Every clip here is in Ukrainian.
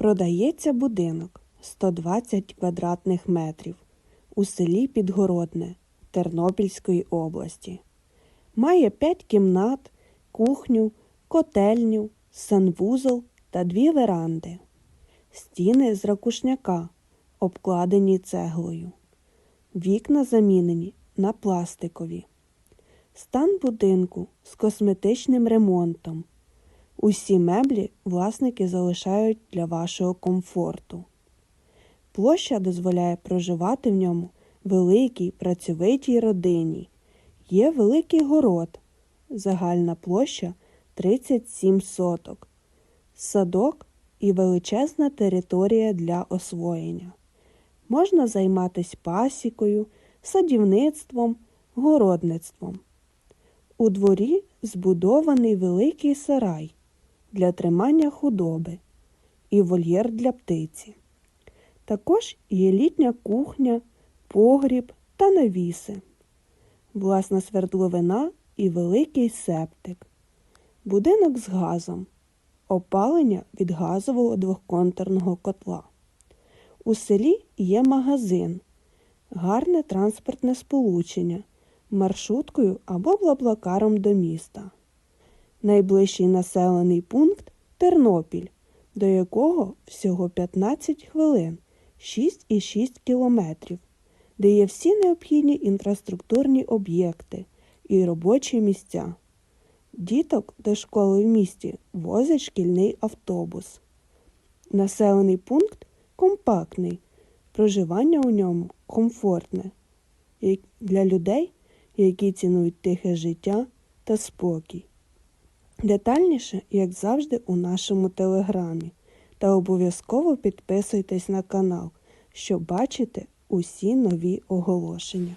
Продається будинок 120 квадратних метрів у селі Підгородне Тернопільської області. Має 5 кімнат, кухню, котельню, санвузол та дві веранди. Стіни з ракушняка, обкладені цеглою. Вікна замінені на пластикові. Стан будинку з косметичним ремонтом. Усі меблі власники залишають для вашого комфорту. Площа дозволяє проживати в ньому великій працьовитій родині. Є великий город. Загальна площа 37 соток. Садок і величезна територія для освоєння. Можна займатися пасікою, садівництвом, городництвом. У дворі збудований великий сарай для тримання худоби і вольєр для птиці. Також є літня кухня, погріб та навіси, власна свердловина і великий септик, будинок з газом, опалення від газового двохконтурного котла. У селі є магазин, гарне транспортне сполучення маршруткою або блаблакаром до міста. Найближчий населений пункт Тернопіль, до якого всього 15 хвилин 6,6 кілометрів, де є всі необхідні інфраструктурні об'єкти і робочі місця. Діток до школи в місті возить шкільний автобус. Населений пункт компактний, проживання у ньому комфортне для людей, які цінують тихе життя та спокій. Детальніше, як завжди, у нашому телеграмі. Та обов'язково підписуйтесь на канал, щоб бачити усі нові оголошення.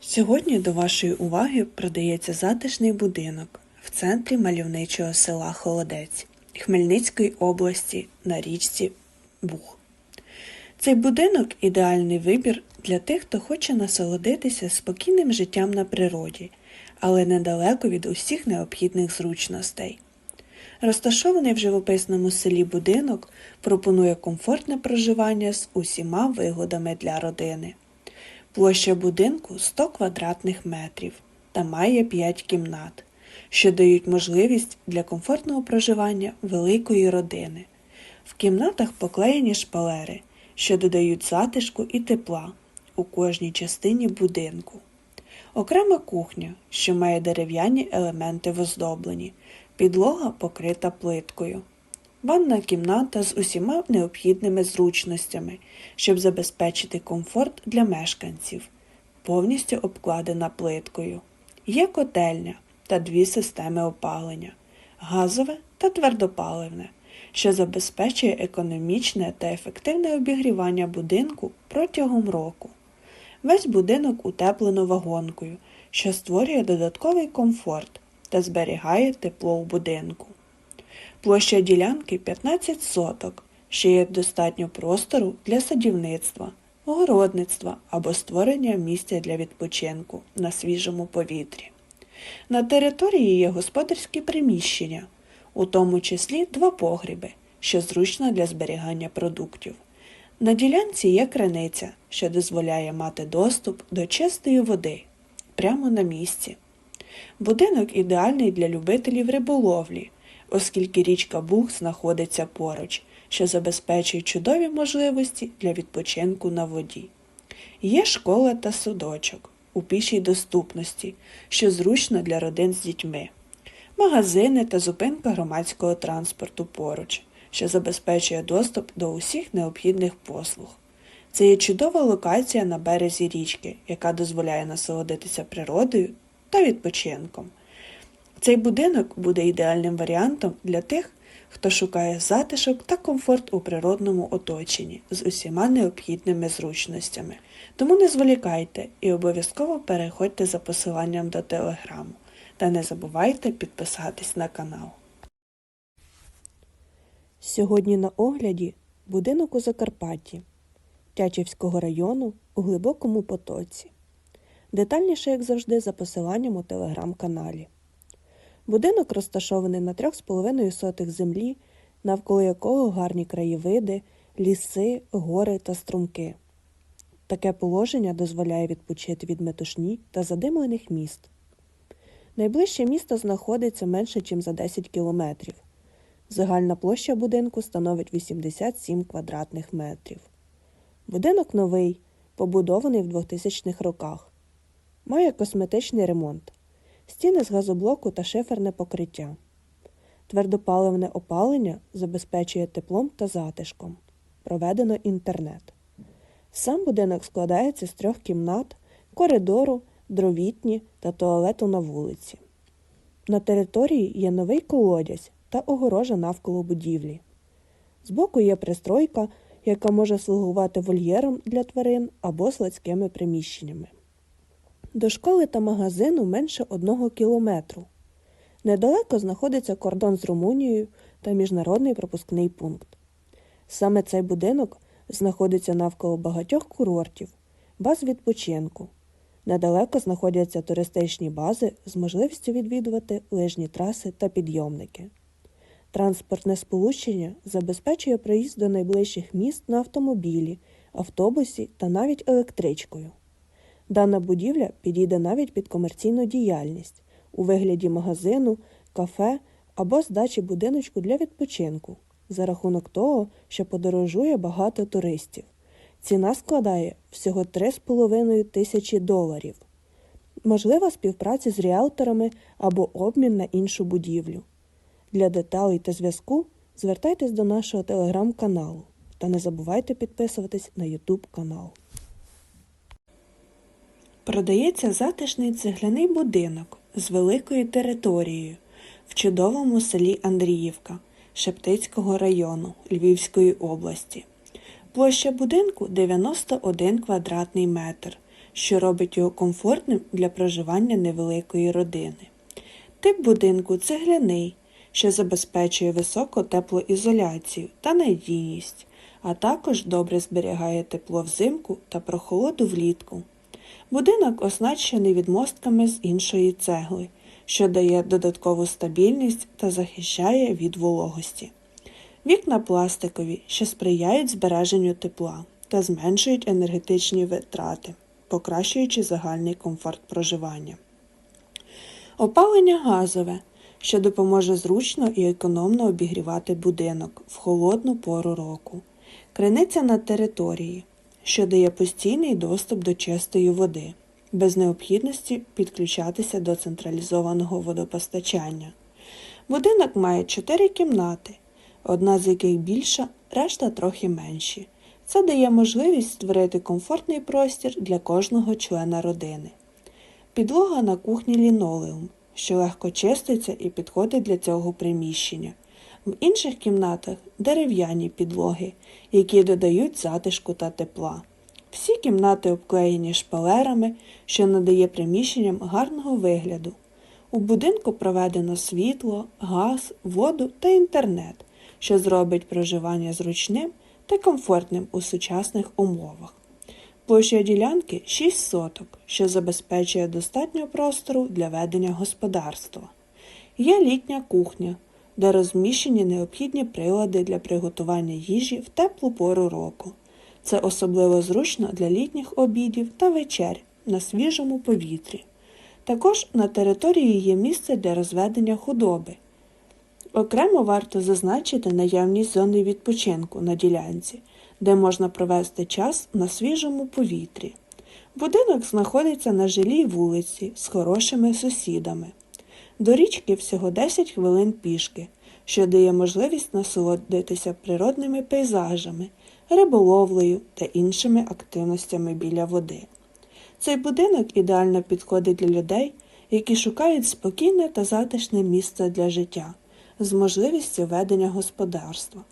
Сьогодні до вашої уваги продається затишний будинок в центрі мальовничого села Холодець Хмельницької області на річці Буг. Цей будинок ідеальний вибір для тих, хто хоче насолодитися спокійним життям на природі, але недалеко від усіх необхідних зручностей. Розташований в живописному селі будинок пропонує комфортне проживання з усіма вигодами для родини. Площа будинку 100 квадратних метрів та має 5 кімнат, що дають можливість для комфортного проживання великої родини. В кімнатах поклеєні шпалери, що додають затишку і тепла у кожній частині будинку. Окрема кухня, що має дерев'яні елементи в оздобленні, підлога покрита плиткою. Ванна кімната з усіма необхідними зручностями, щоб забезпечити комфорт для мешканців, повністю обкладена плиткою. Є котельня та дві системи опалення газове та твердопаливне, що забезпечує економічне та ефективне обігрівання будинку протягом року. Весь будинок утеплено вагонкою, що створює додатковий комфорт та зберігає тепло у будинку. Площа ділянки 15 соток, що є достатньо простору для садівництва, огородництва або створення місця для відпочинку на свіжому повітрі. На території є господарські приміщення, у тому числі два погріби, що зручно для зберігання продуктів. На ділянці є криниця, що дозволяє мати доступ до чистої води прямо на місці. Будинок ідеальний для любителів риболовлі, оскільки річка Буг знаходиться поруч, що забезпечує чудові можливості для відпочинку на воді. Є школа та судочок у пішій доступності, що зручно для родин з дітьми, магазини та зупинка громадського транспорту поруч, що забезпечує доступ до усіх необхідних послуг. Це є чудова локація на березі річки, яка дозволяє насолодитися природою та відпочинком. Цей будинок буде ідеальним варіантом для тих, хто шукає затишок та комфорт у природному оточенні з усіма необхідними зручностями. Тому не зволікайте і обов'язково переходьте за посиланням до телеграму. Та не забувайте підписатись на канал. Сьогодні на огляді будинок у Закарпатті Тячівського району у глибокому потоці. Детальніше, як завжди, за посиланням у телеграм-каналі. Будинок розташований на 3,5 сотих землі навколо якого гарні краєвиди, ліси, гори та струмки. Таке положення дозволяє відпочити від метушні та задимлених міст. Найближче місто знаходиться менше, ніж за 10 кілометрів. Загальна площа будинку становить 87 квадратних метрів. Будинок новий, побудований в 2000-х роках. Має косметичний ремонт, стіни з газоблоку та шиферне покриття. Твердопаливне опалення забезпечує теплом та затишком. Проведено інтернет. Сам будинок складається з трьох кімнат, коридору, дровітні та туалету на вулиці. На території є новий колодязь та огорожа навколо будівлі. Збоку є пристройка, яка може слугувати вольєром для тварин або складськими приміщеннями. До школи та магазину менше одного кілометру. Недалеко знаходиться кордон з Румунією та міжнародний пропускний пункт. Саме цей будинок знаходиться навколо багатьох курортів, баз відпочинку. Недалеко знаходяться туристичні бази з можливістю відвідувати лижні траси та підйомники. Транспортне сполучення забезпечує проїзд до найближчих міст на автомобілі, автобусі та навіть електричкою. Дана будівля підійде навіть під комерційну діяльність у вигляді магазину, кафе або здачі будиночку для відпочинку за рахунок того, що подорожує багато туристів. Ціна складає всього 3,5 тисячі доларів. Можлива співпраця з ріелторами або обмін на іншу будівлю. Для деталей та зв'язку звертайтесь до нашого телеграм-каналу та не забувайте підписуватись на YouTube канал. Продається затишний цегляний будинок з великою територією в чудовому селі Андріївка Шептицького району Львівської області. Площа будинку 91 квадратний метр, що робить його комфортним для проживання невеликої родини. Тип будинку цегляний, що забезпечує високу теплоізоляцію та надійність, а також добре зберігає тепло взимку та прохолоду влітку. Будинок оснащений відмостками з іншої цегли, що дає додаткову стабільність та захищає від вологості. Вікна пластикові, що сприяють збереженню тепла та зменшують енергетичні витрати, покращуючи загальний комфорт проживання. Опалення газове, що допоможе зручно і економно обігрівати будинок в холодну пору року. Криниця на території, що дає постійний доступ до чистої води, без необхідності підключатися до централізованого водопостачання. Будинок має 4 кімнати, одна з яких більша, решта трохи менші. Це дає можливість створити комфортний простір для кожного члена родини. Підлога на кухні лінолеум, що легко чиститься і підходить для цього приміщення. В інших кімнатах дерев'яні підлоги, які додають затишку та тепла. Всі кімнати обклеєні шпалерами, що надає приміщенням гарного вигляду. У будинку проведено світло, газ, воду та інтернет, що зробить проживання зручним та комфортним у сучасних умовах. Площа ділянки 6 соток, що забезпечує достатньо простору для ведення господарства. Є літня кухня, де розміщені необхідні прилади для приготування їжі в теплу пору року. Це особливо зручно для літніх обідів та вечер на свіжому повітрі. Також на території є місце для розведення худоби. Окремо варто зазначити наявність зони відпочинку на ділянці, де можна провести час на свіжому повітрі. Будинок знаходиться на жилій вулиці з хорошими сусідами. До річки всього 10 хвилин пішки, що дає можливість насолодитися природними пейзажами, риболовлею та іншими активностями біля води. Цей будинок ідеально підходить для людей, які шукають спокійне та затишне місце для життя з можливістю ведення господарства.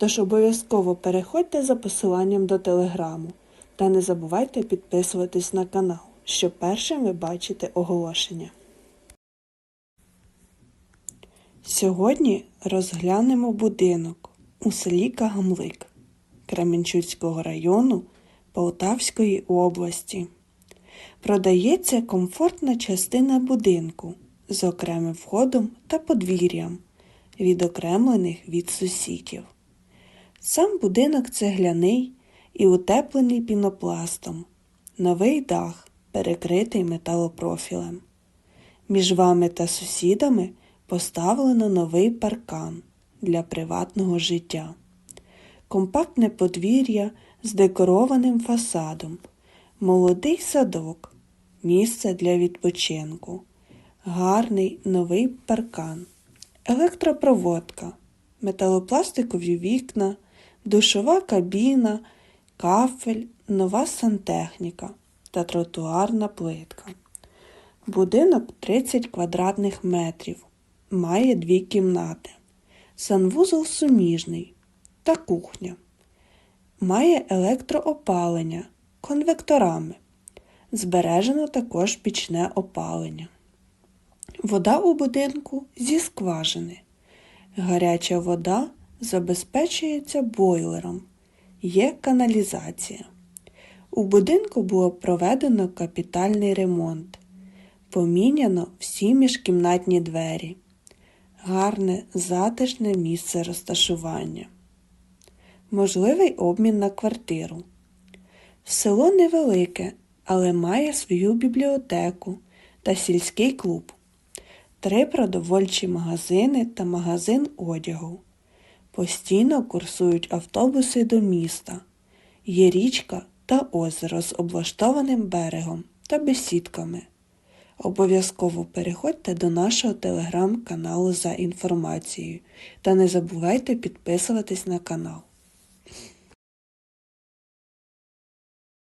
Тож обов'язково переходьте за посиланням до телеграму та не забувайте підписуватись на канал, щоб першими бачити оголошення. Сьогодні розглянемо будинок у селі Кагамлик Кременчуцького району Полтавської області. Продається комфортна частина будинку з окремим входом та подвір'ям, відокремлених від сусідів. Сам будинок цегляний і утеплений пінопластом, новий дах, перекритий металопрофілем. Між вами та сусідами поставлено новий паркан для приватного життя, компактне подвір'я з декорованим фасадом, молодий садок, місце для відпочинку, гарний новий паркан, електропроводка, металопластикові вікна, душова кабіна, кафель, нова сантехніка та тротуарна плитка. Будинок 30 квадратних метрів, має дві кімнати, санвузол суміжний та кухня. Має електроопалення конвекторами. Збережено також пічне опалення. Вода у будинку зі скважини. Гаряча вода забезпечується бойлером. Є каналізація. У будинку було проведено капітальний ремонт. Поміняно всі міжкімнатні двері. Гарне, затишне місце розташування. Можливий обмін на квартиру. Село невелике, але має свою бібліотеку та сільський клуб, три продовольчі магазини та магазин одягу. Постійно курсують автобуси до міста. Є річка та озеро з облаштованим берегом та бесідками. Обов'язково переходьте до нашого телеграм-каналу за інформацією та не забувайте підписуватись на канал.